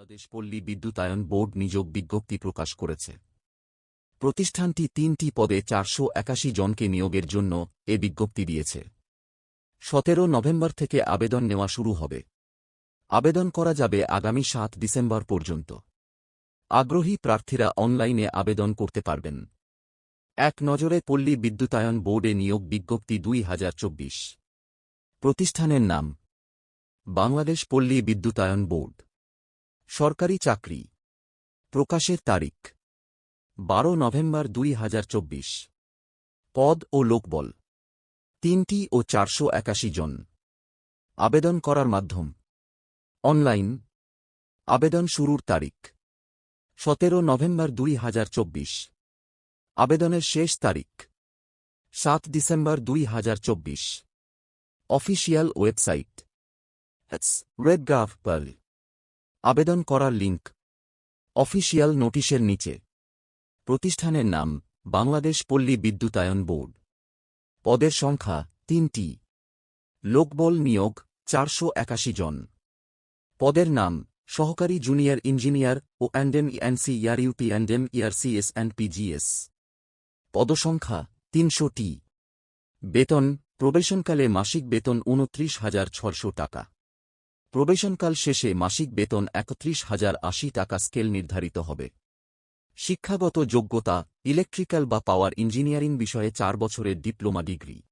বাংলাদেশ পল্লী বিদ্যুতায়ন বোর্ড নিযোগ বিজ্ঞপ্তি প্রকাশ করেছে। প্রতিষ্ঠানটি তিনটি পদে চারশো একাশি জনকে নিয়োগের জন্য এ বিজ্ঞপ্তি দিয়েছে। সতেরো নভেম্বর থেকে আবেদন নেওয়া শুরু হবে। আবেদন করা যাবে আগামী সাত ডিসেম্বর পর্যন্ত। আগ্রহী প্রার্থীরা অনলাইনে আবেদন করতে পারবেন। এক নজরে পল্লী বিদ্যুতায়ন বোর্ডে নিয়োগ বিজ্ঞপ্তি দুই হাজার চব্বিশ। প্রতিষ্ঠানের নাম। বাংলাদেশ পল্লী বিদ্যুতায়ন বোর্ড। সরকারি চাকরি। প্রকাশের তারিখ। বারো নভেম্বর দুই হাজার চব্বিশ। পদ ও লোকবল। তিনটি ও চারশো একাশি জন। আবেদন করার মাধ্যম। অনলাইন। আবেদন শুরুর তারিখ। সতেরো নভেম্বর দুই হাজার চব্বিশ। আবেদনের শেষ তারিখ। সাত ডিসেম্বর দুই হাজার চব্বিশ। Official website. রেড গ্রাফ পার্ল আবেদন করার লিঙ্ক অফিসিয়াল নোটিশের নিচে। প্রতিষ্ঠানের নাম, বাংলাদেশ পল্লী বিদ্যুতায়ন বোর্ড। পদের সংখ্যা, তিনটি। লোকবল নিয়োগ, চারশো একাশি জন। পদের নাম, সহকারী জুনিয়র ইঞ্জিনিয়ার ও অ্যান্ডেম ইএনসি ইয়ার ইউপি অ্যান্ডেম ইয়ারসিএস অ্যান্ড পিজিএস পদসংখ্যা, তিনশোটি। বেতন, প্রবেশনকালে মাসিক বেতন উনত্রিশ হাজার ছশো টাকা। প্রবেশনকাল শেষে মাসিক বেতন একত্রিশ হাজার আশি টাকা স্কেল নির্ধারিত হবে। শিক্ষাগত যোগ্যতা, ইলেকট্রিক্যাল বা পাওয়ার ইঞ্জিনিয়ারিং বিষয়ে চার বছরের ডিপ্লোমা ডিগ্রি।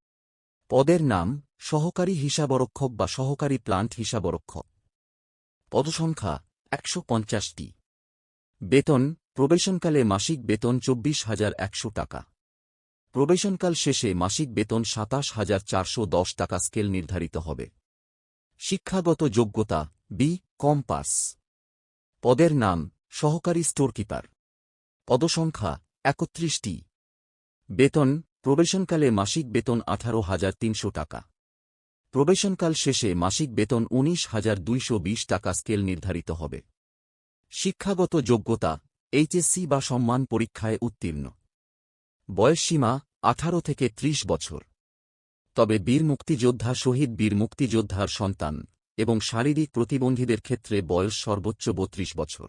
পদের নাম, সহকারী হিসাবরক্ষক বা সহকারী প্লান্ট হিসাবরক্ষক। পদসংখ্যা, একশো পঞ্চাশটি। বেতন, প্রবেশনকালে মাসিক বেতন চব্বিশ হাজার একশো টাকা। প্রবেশনকাল শেষে মাসিক বেতন সাতাশ হাজার চারশো দশ টাকা স্কেল নির্ধারিত হবে। শিক্ষাগত যোগ্যতা, বি কম পাস পদের নাম, সহকারী স্টোরকিপার পদসংখ্যা, একত্রিশটি। বেতন, প্রবেশনকালে মাসিক বেতন আঠারো হাজার তিনশো টাকা। প্রবেশনকাল শেষে মাসিক বেতন উনিশ হাজার দুইশো বিশ টাকা স্কেল নির্ধারিত হবে। শিক্ষাগত যোগ্যতা, এইচএসসি বা সম্মান পরীক্ষায় উত্তীর্ণ। বয়সসীমা, আঠারো থেকে ত্রিশ বছর। তবে বীর মুক্তিযোদ্ধা শহীদ বীর মুক্তিযোদ্ধার সন্তান এবং শারীরিক প্রতিবন্ধীদের ক্ষেত্রে বয়স সর্বোচ্চ বত্রিশ বছর।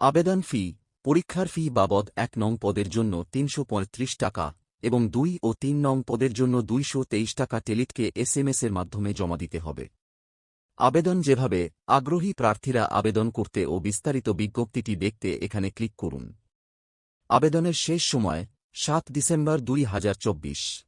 আবেদন ফি, পরীক্ষার ফি বাবদ এক নং পদের জন্য তিনশ পঁয়ত্রিশ টাকা এবং দুই ও তিন নং পদের জন্য দুইশ তেইশ টাকা টেলিটকে এসএমএস এর মাধ্যমে জমা দিতে হবে। আবেদন যেভাবে আগ্রহী প্রার্থীরা আবেদন করতে ও বিস্তারিত বিজ্ঞপ্তিটি দেখতে এখানে ক্লিক করুন। আবেদনের শেষ সময়, সাত ডিসেম্বর দুই হাজার চব্বিশ।